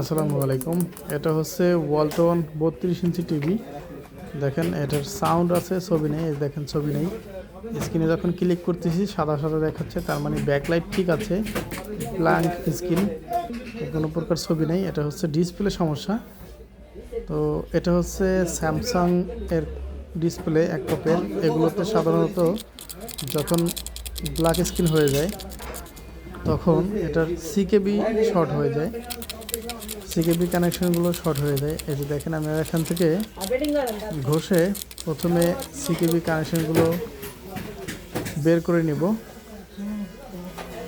আসসালামু আলাইকুম। এটা হচ্ছে ওয়ালটন বত্রিশ ইঞ্চি টিভি। দেখেন, এটার সাউন্ড আছে, ছবি নেই দেখেন ছবি নেই। স্ক্রিনে যখন ক্লিক করতেছি, সাদা সাদা দেখাচ্ছে, তার মানে ব্যাকলাইট ঠিক আছে ব্ল্যাঙ্ক স্ক্রিন কোনো প্রকার ছবি নেই। এটা হচ্ছে ডিসপ্লে সমস্যা। তো এটা হচ্ছে স্যামসাং এর ডিসপ্লে এক কপের এগুলোতে সাধারণত যখন ব্ল্যাক স্ক্রিন হয়ে যায়, তখন এটার সিকেবি শর্ট হয়ে যায়। সিকেবি কানেকশনগুলো শর্ট হয়ে যায়। এই যে দেখেন, আমি এখান থেকে ঘষে প্রথমে সিকেবি কানেকশনগুলো বের করে নিব।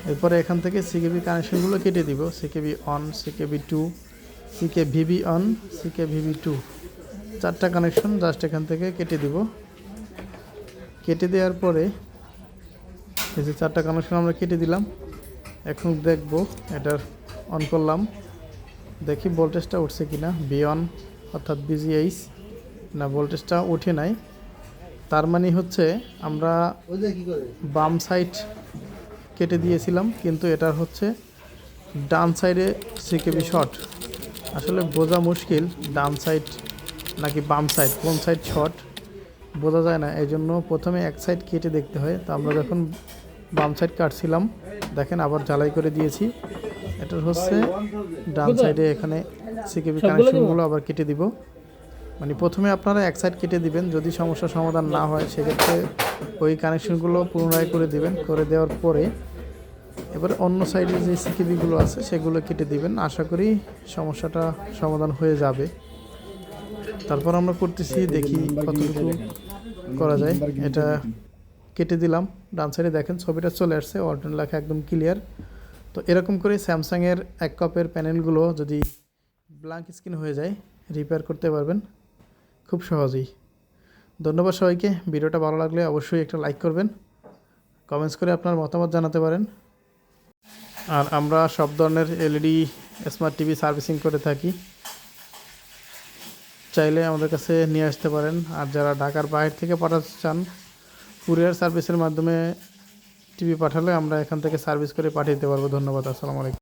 এরপরে এখান থেকে সিকেবি কানেকশনগুলো কেটে দিব। CKB one CKB two CK VB one CK VB two চারটা কানেকশন জাস্ট এখান থেকে কেটে দিব। কেটে দেওয়ার পরে এই যে চারটা কানেকশন আমরা কেটে দিলাম। এখন দেখব, এটার অন করলাম। দেখি ভোল্টেজটা উঠছে কিনা বি অন অর্থাৎ বিজিএইচ না ভোল্টেজটা উঠে নাই। তার মানে হচ্ছে আমরা বাম সাইড কেটে দিয়েছিলাম কিন্তু এটার হচ্ছে ডান সাইডে সিকেবি শর্ট আসলে বোঝা মুশকিল ডান সাইড নাকি বাম সাইড কোন সাইড শর্ট বোঝা যায় না এই জন্য প্রথমে এক সাইড কেটে দেখতে হয়। তো আমরা যখন বাম সাইড কাটছিলাম দেখেন আবার জ্বালাই করে দিয়েছি। এটার হচ্ছে ডান সাইডে এখানে সিকেবি কানেকশনগুলো আবার কেটে দিব। মানে প্রথমে আপনারা এক সাইড কেটে দিবেন যদি সমস্যার সমাধান না হয় সেক্ষেত্রে ওই কানেকশনগুলো পুনরায় করে দিবেন। করে দেওয়ার পরে এবার অন্য সাইডে যে সিকেবিগুলো আছে সেগুলো কেটে দিবেন। আশা করি সমস্যাটা সমাধান হয়ে যাবে। তারপর আমরা করতেছি দেখি কতটুকু করা যায়। এটা কেটে দিলাম। ডান সাইডে দেখেন ছবিটা চলে আসছে। অল্টন লেখা একদম ক্লিয়ার তো এরকম করে স্যামসাংয়ের এক কাপের প্যানেলগুলো যদি ব্ল্যাঙ্ক স্ক্রিন হয়ে যায় রিপেয়ার করতে পারবেন। খুব সহজেই। ধন্যবাদ সবাইকে। ভিডিওটা ভালো লাগলে অবশ্যই একটা লাইক করবেন। কমেন্টস করে আপনার মতামত জানাতে পারেন। আর আমরা সব ধরনের এলইডি স্মার্ট টিভি সার্ভিসিং করে থাকি। চাইলে আমাদের কাছে নিয়ে আসতে পারেন। আর যারা ঢাকার বাইরে থেকে পাঠাতে চান কুরিয়ার সার্ভিসের মাধ্যমে টিভি পাঠালে আমরা এখান থেকে সার্ভিস করে পাঠিয়ে দিতে পারব। ধন্যবাদ আসসালামু আলাইকুম।